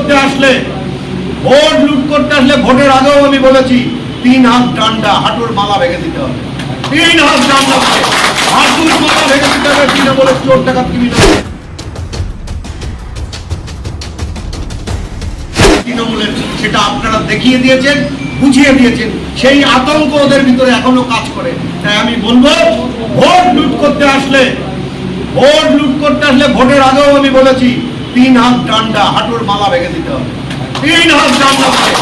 করতে আসলে, ভোট লুট করতে আসলে ভোটের আগেও আমি বলেছি, তিন হাত ডান্ডা হাঁটুর মালা ভেঙে দিতে হবে। তিন হাত ডান্ডা হাঁটুর মালা ভেঙে দিতে হবে, তৃণমূলের চোর টাকা ক্রিমিনাল তৃণমূলের সেটা আপনারা দেখিয়ে দিয়েছেন, বুঝিয়ে দিয়েছেন, সেই আতঙ্ক ওদের ভিতরে এখনও কাজ করে। তাই আমি বলব, ভোট লুট করতে আসলে, ভোট লুট করতে আসলে ভোটের আগেও আমি বলেছি তিন হাত ডান্ডা হাঁটুর মালা ভেঙে দিতে হবে। তিন হাত ডান্ডা করে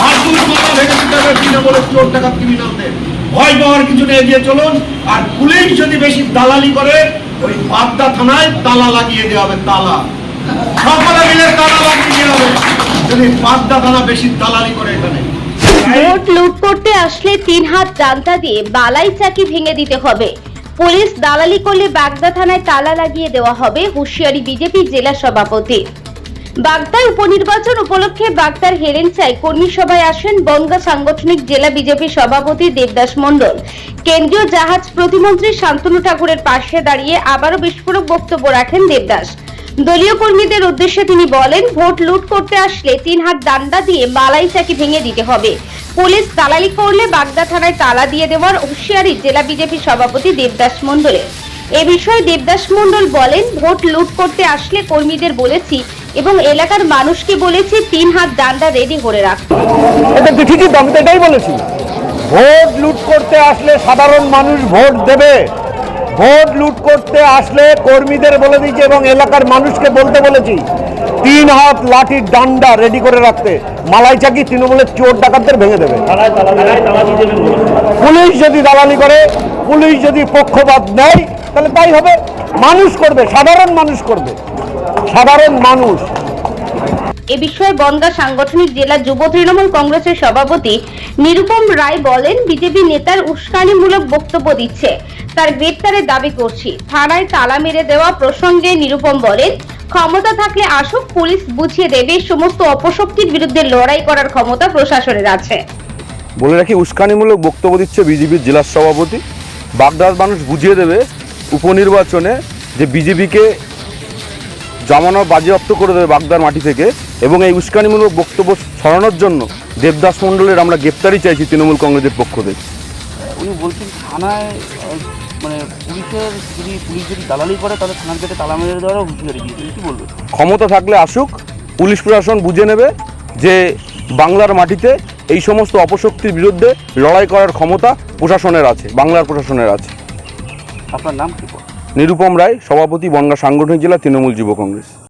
হাঁটুর মালা ভেঙে দিতে হবে তৃণমূলের চোর টাকা ক্রিমিনালদের। ভয় পাওয়ার কিছু নেই, এগিয়ে চলুন। আর পুলিশ যদি বেশি দালালি করে, ওই বাগদা থানায় তালা লাগিয়ে দেওয়া হবে, তালা। সকলে মিলে তালা লাগিয়ে দেওয়া হবে। যদি বাগদা থানা বেশি দালালি করে এখানে। ভোট লুট করতে আসলে তিন হাত জানতা দিয়ে বালাই চাকি ভেঙে দিতে হবে। পুলিশ দালালি করলে বাগদা থানায় তালা লাগিয়ে দেওয়া হবে হুঁশিয়ারি বিজেপি জেলা সভাপতি। বাগদায় উপনির্বাচন উপলক্ষে বাগদার হেরেনচাই কর্মী সভায় আসেন বনগা সাংগঠনিক জেলা বিজেপি সভাপতি দেবদাস মণ্ডল। কেন্দ্রীয় জাহাজ প্রতিমন্ত্রী শান্তনু ঠাকুরের পাশে দাঁড়িয়ে আবারও বিস্ফোরক বক্তব্য রাখেন দেবদাস। দলীয় কর্মীদের উদ্দেশ্যে তিনি বলেন, ভোট লুট করতে আসলে তিন হাত ডান্ডা দিয়ে মালাই চাকি ভেঙে দিতে হবে। পুলিশ দালালি করলে বাগদা থানায় তালা দিয়ে দেওয়ার হুঁশিয়ারি জেলা বিজেপি সভাপতি দেবদাস মণ্ডলের। এ বিষয়ে দেবদাস মণ্ডল বলেন, ভোট লুট করতে আসলে কর্মীদের বলেছি এবং এলাকার মানুষকে বলেছি তিন হাত ডান্ডা রেডি করে রাখতে বলেছি। ভোট লুট করতে আসলে সাধারণ মানুষ ভোট দেবে। ভোট লুট করতে আসলে কর্মীদের বলে দিয়েছি এবং এলাকার মানুষকে বলতে বলেছি, তিন হাত লাঠির ডান্ডা রেডি করে রাখতে। মালাই চাকি তৃণমূলের চোর ডাকাতদের ভেঙে দেবে। পুলিশ যদি দালালি করে, পুলিশ যদি পক্ষপাত নেয়, তাহলে তাই হবে। মানুষ করবে, সাধারণ মানুষ করবে। সাধারণ মানুষ। এ বিষয়ে বনগা সাংগঠনিক জেলা যুব তৃণমূল কংগ্রেসের সভাপতি নিরুপম রায় বলেন, বিজেপি নেতার উস্কানিমূলক বক্তব্য দিচ্ছে। তার গ্রেপ্তারের দাবি করছি। থানায় তালা মেরে দেওয়া প্রসঙ্গে নিরুপম বলেন, ক্ষমতা থাকলে আসুক, পুলিশ বুঝিয়ে দেবে সমস্ত অপশক্তির বিরুদ্ধে লড়াই করার ক্ষমতা প্রশাসনের আছে। বলে রাখি, উস্কানিমূলক বক্তব্য দিচ্ছে বিজেপির জেলার সভাপতি। বাগদার মানুষ বুঝিয়ে দেবে উপনির্বাচনে যে বিজেপিকে জমানো বাজেয়াপ্ত করে দেবে বাগদার মাটি থেকে। এবং এই উস্কানিমূলক বক্তব্য ছড়ানোর জন্য দেবদাস মণ্ডলের আমরা গ্রেপ্তারি চাইছি তৃণমূল কংগ্রেসের পক্ষ থেকে। উনি বলছেন থানায় মানে পুলিশের যদি পুলিশ যদি দালালি করে তাহলে থানার গেটে তালা মেরে দেওয়ারও হুঁশিয়ারি দিয়েছেন। কি বলবেন? ক্ষমতা থাকলে আসুক পুলিশ প্রশাসন বুঝে নেবে যে বাংলার মাটিতে এই সমস্ত অপশক্তির বিরুদ্ধে লড়াই করার ক্ষমতা প্রশাসনের আছে বাংলার প্রশাসনের আছে। আপনার নাম কি নিরুপম রায় সভাপতি বনগা সাংগঠনিক জেলা তৃণমূল যুব কংগ্রেস।